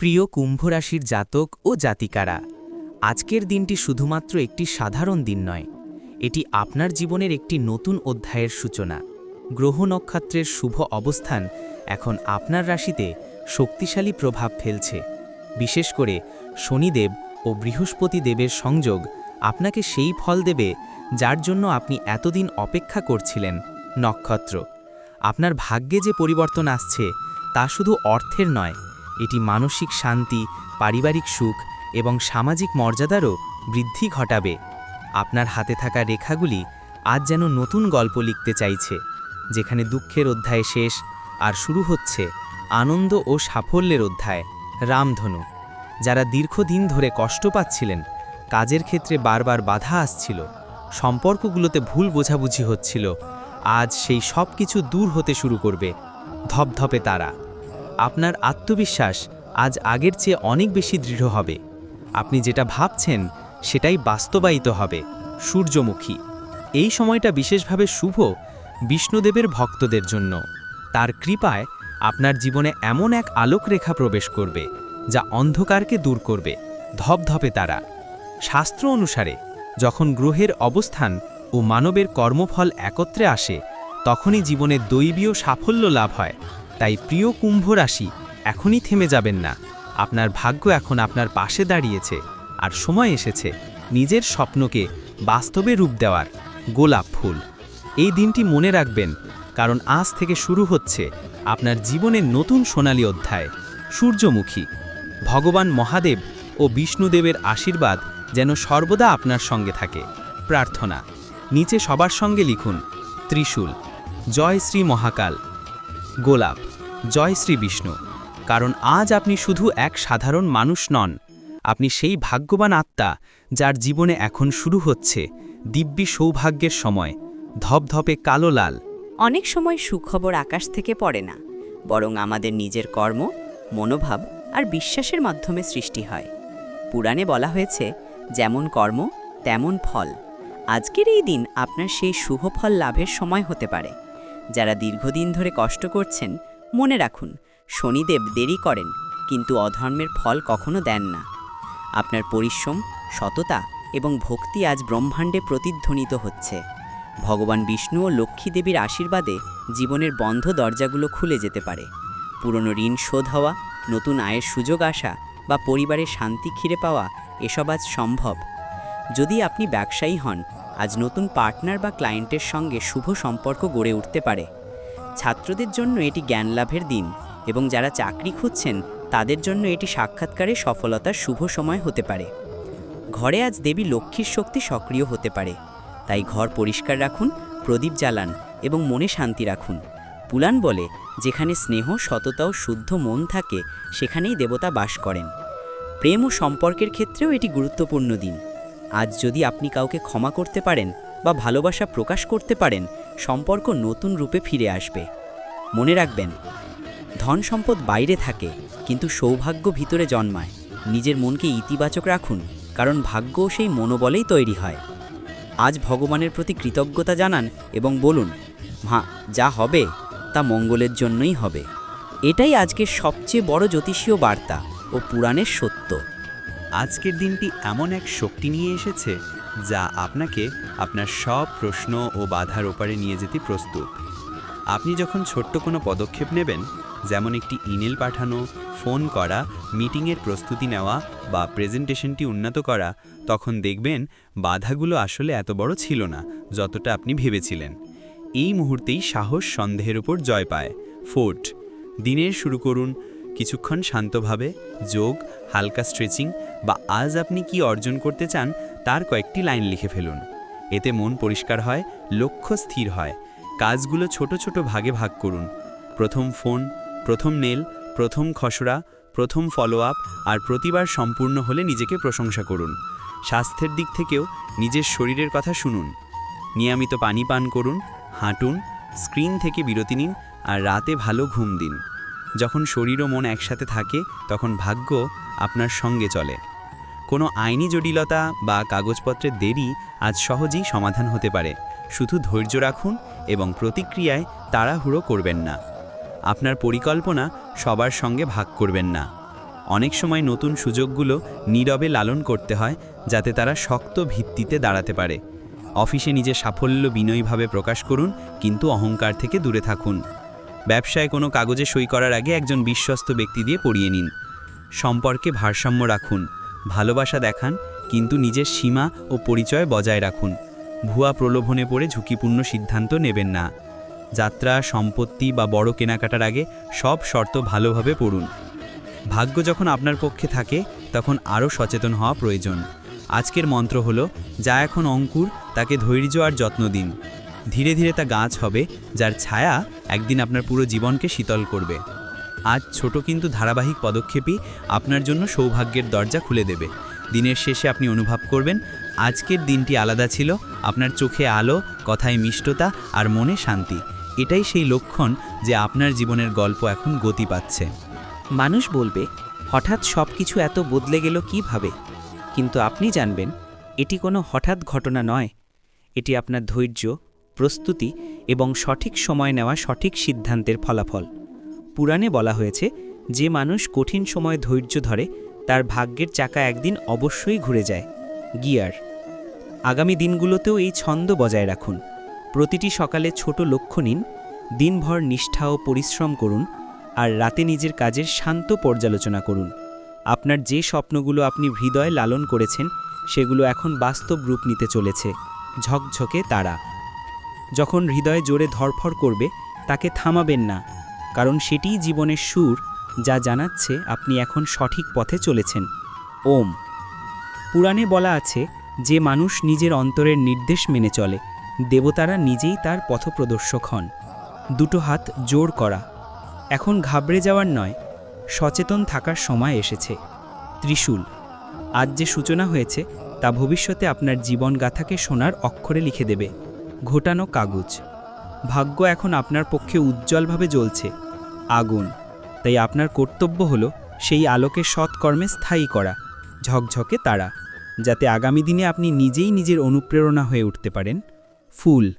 প্রিয় কুম্ভরাশির জাতক ও জাতিকারা, আজকের দিনটি শুধুমাত্র একটি সাধারণ দিন নয়, এটি আপনার জীবনের একটি নতুন অধ্যায়ের সূচনা। গ্রহ নক্ষত্রের শুভ অবস্থান এখন আপনার রাশিতে শক্তিশালী প্রভাব ফেলছে। বিশেষ করে শনিদেব ও বৃহস্পতি দেবের সংযোগ আপনাকে সেই ফল দেবে যার জন্য আপনি এতদিন অপেক্ষা করছিলেন। নক্ষত্র, আপনার ভাগ্যে যে পরিবর্তন আসছে তা শুধু অর্থের নয় এটি মানসিক শান্তি, পারিবারিক সুখ এবং সামাজিক মর্যাদারও বৃদ্ধি ঘটাবে। আপনার হাতে থাকা রেখাগুলি আজ যেন নতুন গল্প লিখতে চাইছে, যেখানে দুঃখের অধ্যায় শেষ আর শুরু হচ্ছে আনন্দ ও সাফল্যের অধ্যায়, রামধনু, যারা দীর্ঘদিন ধরে কষ্ট পাচ্ছিলেন, কাজের ক্ষেত্রে বারবার বাধা আসছিল, সম্পর্কগুলোতে ভুল বোঝাবুঝি হচ্ছিল, আজ সেই সব কিছু দূর হতে শুরু করবে, ধপধপে তারা। আপনার আত্মবিশ্বাস আজ আগের চেয়ে অনেক বেশি দৃঢ় হবে। আপনি যেটা ভাবছেন, সেটাই বাস্তবায়িত হবে, সূর্যমুখী। এই সময়টা বিশেষভাবে শুভ বিষ্ণুদেবের ভক্তদের জন্য। তার কৃপায় আপনার জীবনে এমন এক আলোকরেখা প্রবেশ করবে, যা অন্ধকারকে দূর করবে, ধপধপে তারা। শাস্ত্র অনুসারে, যখন গ্রহের অবস্থান ও মানবের কর্মফল একত্রে আসে, তখনই জীবনে দৈবীয় সাফল্য লাভ হয়। তাই প্রিয় কুম্ভ রাশি, এখনই থেমে যাবেন না। আপনার ভাগ্য এখন আপনার পাশে দাঁড়িয়েছে আর সময় এসেছে নিজের স্বপ্নকে বাস্তবে রূপ দেওয়ার, গোলাপ ফুল। এই দিনটি মনে রাখবেন, কারণ আজ থেকে শুরু হচ্ছে আপনার জীবনের নতুন সোনালী অধ্যায়, সূর্যমুখী। ভগবান মহাদেব ও বিষ্ণুদেবের আশীর্বাদ যেন সর্বদা আপনার সঙ্গে থাকে। প্রার্থনা, নিচে সবার সঙ্গে লিখুন, ত্রিশূল, জয় শ্রী মহাকাল। গোলাপ। জয় শ্রী বিষ্ণু। কারণ আজ আপনি শুধু এক সাধারণ মানুষ নন, আপনি সেই ভাগ্যবান আত্মা যার জীবনে এখন শুরু হচ্ছে, দিব্যি সৌভাগ্যের সময়, ধপধপে কালো লাল। অনেক সময় সুখবর আকাশ থেকে পড়ে না, বরং আমাদের নিজের কর্ম, মনোভাব আর বিশ্বাসের মাধ্যমে সৃষ্টি হয়। পুরাণে বলা হয়েছে, যেমন কর্ম, তেমন ফল। আজকের এই দিন আপনার সেই শুভ ফল লাভের সময় হতে পারে। যারা দীর্ঘদিন ধরে কষ্ট করছেন, মনে রাখুন, শনিদেব দেরি করেন, কিন্তু অধর্মের ফল কখনো দেন না। আপনার পরিশ্রম, সততা এবং ভক্তি আজ ব্রহ্মাণ্ডে প্রতিধ্বনিত হচ্ছে। ভগবান বিষ্ণু ও লক্ষ্মী দেবীর আশীর্বাদে জীবনের বন্ধ দরজাগুলো খুলে যেতে পারে। পুরনো ঋণ শোধ হওয়া, নতুন আয়ের সুযোগ আসা বা পরিবারের শান্তি খিরে পাওয়া এসব আজ সম্ভব। যদি আপনি ব্যবসায়ী হন, আজ নতুন পার্টনার বা ক্লায়েন্টের সঙ্গে শুভ সম্পর্ক গড়ে উঠতে পারে। ছাত্রদের জন্য এটি জ্ঞান লাভের দিন এবং যারা চাকরি খুঁজছেন, তাদের জন্য এটি সাক্ষাৎকারে সফলতার শুভ সময় হতে পারে। ঘরে আজ দেবী লক্ষ্মীর শক্তি সক্রিয় হতে পারে। তাই ঘর পরিষ্কার রাখুন, প্রদীপ জ্বালান এবং মনে শান্তি রাখুন। পুলান বলে, যেখানে স্নেহ, সততা ও শুদ্ধ মন থাকে, সেখানেই দেবতা বাস করেন। প্রেম ও সম্পর্কের ক্ষেত্রেও এটি গুরুত্বপূর্ণ দিন। আজ যদি আপনি কাউকে ক্ষমা করতে পারেন বা ভালোবাসা প্রকাশ করতে পারেন, সম্পর্ক নতুন রূপে ফিরে আসবে। মনে রাখবেন, ধন সম্পদ বাইরে থাকে, কিন্তু সৌভাগ্য ভিতরে জন্মায়। নিজের মনকে ইতিবাচক রাখুন, কারণ ভাগ্যও সেই মনোবলেই তৈরি হয়। আজ ভগবানের প্রতি কৃতজ্ঞতা জানান এবং বলুন, মা, যা হবে, তা মঙ্গলের জন্যই হবে। এটাই আজকের সবচেয়ে বড় জ্যোতিষীয় বার্তা ও পুরাণের সত্য। আজকের দিনটি এমন এক শক্তি নিয়ে এসেছে যা আপনাকে আপনার সব প্রশ্ন ও বাধার ওপারে নিয়ে যেতে প্রস্তুত। আপনি যখন ছোট্ট কোনো পদক্ষেপ নেবেন, যেমন একটি ইমেল পাঠানো, ফোন করা, মিটিংয়ের প্রস্তুতি নেওয়া বা প্রেজেন্টেশনটি উন্নত করা, তখন দেখবেন বাধাগুলো আসলে এত বড় ছিল না যতটা আপনি ভেবেছিলেন। এই মুহূর্তেই সাহস সন্দেহের উপর জয় পায়। ফোর্ট, দিনের শুরু করুন কিছুক্ষণ শান্তভাবে, যোগ, হালকা স্ট্রেচিং বা আজ আপনি কি অর্জন করতে চান, তার কয়েকটি লাইন লিখে ফেলুন। এতে মন পরিষ্কার হয়, লক্ষ্য স্থির হয়। কাজগুলো ছোট ছোট ভাগে ভাগ করুন। প্রথম ফোন, প্রথম নেল, প্রথম খসড়া, প্রথম ফলো আপ আর প্রতিবার সম্পূর্ণ হলে নিজেকে প্রশংসা করুন। স্বাস্থ্যের দিক থেকেও নিজের শরীরের কথা শুনুন। নিয়মিত পানি পান করুন, হাঁটুন, স্ক্রিন থেকে বিরতি নিন আর রাতে ভালো ঘুম দিন। যখন শরীর ও মন একসাথে থাকে, তখন ভাগ্য আপনার সঙ্গে চলে। কোনো আইনি জটিলতা বা কাগজপত্রের দেরি আজ সহজেই সমাধান হতে পারে। শুধু ধৈর্য রাখুন এবং প্রতিক্রিয়ায় তাড়াহুড়ো করবেন না। আপনার পরিকল্পনা সবার সঙ্গে ভাগ করবেন না। অনেক সময় নতুন সুযোগগুলো নীরবে লালন করতে হয়, যাতে তারা শক্ত ভিত্তিতে দাঁড়াতে পারে। অফিসে নিজের সাফল্য বিনয়ীভাবে প্রকাশ করুন, কিন্তু অহংকার থেকে দূরে থাকুন। ব্যবসায় কোনো কাগজে সই করার আগে একজন বিশ্বস্ত ব্যক্তি দিয়ে পড়িয়ে নিন। সম্পর্কে ভারসাম্য রাখুন, ভালোবাসা দেখান, কিন্তু নিজের সীমা ও পরিচয় বজায় রাখুন। ভুয়া প্রলোভনে পড়ে ঝুঁকিপূর্ণ সিদ্ধান্ত নেবেন না। যাত্রা, সম্পত্তি বা বড় কেনাকাটার আগে সব শর্ত ভালোভাবে পড়ুন। ভাগ্য যখন আপনার পক্ষে থাকে, তখন আরও সচেতন হওয়া প্রয়োজন। আজকের মন্ত্র হলো, যা এখন অঙ্কুর, তাকে ধৈর্য আর যত্ন দিন। ধীরে ধীরে তা গাছ হবে, যার ছায়া একদিন আপনার পুরো জীবনকে শীতল করবে। আজ ছোট কিন্তু ধারাবাহিক পদক্ষেপই আপনার জন্য সৌভাগ্যের দরজা খুলে দেবে। দিনের শেষে আপনি অনুভব করবেন, আজকের দিনটি আলাদা ছিল, আপনার চোখে আলো, কথায় মিষ্টতা আর মনে শান্তি। এটাই সেই লক্ষণ যে আপনার জীবনের গল্প এখন গতি পাচ্ছে। মানুষ বলবে, হঠাৎ সব কিছু এত বদলে গেল কীভাবে? কিন্তু আপনি জানবেন, এটি কোনো হঠাৎ ঘটনা নয়। এটি আপনার ধৈর্য প্রস্তুতি এবং সঠিক সময় নেওয়া সঠিক সিদ্ধান্তের ফলাফল। পুরাণে বলা হয়েছে, যে মানুষ কঠিন সময় ধৈর্য ধরে, তার ভাগ্যের চাকা একদিন অবশ্যই ঘুরে যায়। গিয়ার। আগামী দিনগুলোতেও এই ছন্দ বজায় রাখুন। প্রতিটি সকালে ছোট লক্ষ্য নিন, দিনভর নিষ্ঠা ও পরিশ্রম করুন, আর রাতে নিজের কাজের শান্ত পর্যালোচনা করুন। আপনার যে স্বপ্নগুলো আপনি হৃদয়ে লালন করেছেন, সেগুলো এখন বাস্তব রূপ নিতে চলেছে। ঝকঝকে তারা। যখন হৃদয়ে জোরে ধরফর করবে, তাকে থামাবেন না, কারণ সেটিই জীবনের সুর, যা জানাচ্ছে আপনি এখন সঠিক পথে চলেছেন। ওম। পুরাণে বলা আছে, যে মানুষ নিজের অন্তরের নির্দেশ মেনে চলে, দেবতারা নিজেই তার পথপ্রদর্শক হন। দুটো হাত জোর করা। এখন ঘাবড়ে যাওয়ার নয়, সচেতন থাকার সময় এসেছে। ত্রিশূল। আজ যে সূচনা হয়েছে, তা ভবিষ্যতে আপনার জীবনগাথাকে সোনার অক্ষরে লিখে দেবে। ঘোটানো কাগজ। ভাগ্য এখন আপনার পক্ষে উজ্জ্বলভাবে জ্বলছে। আগুন। তাই আপনার কর্তব্য হল সেই আলোকে সৎকর্মে স্থায়ী করা, ঝকঝকে তারা, যাতে আগামী দিনে আপনি নিজেই নিজের অনুপ্রেরণা হয়ে উঠতে পারেন। ফুল।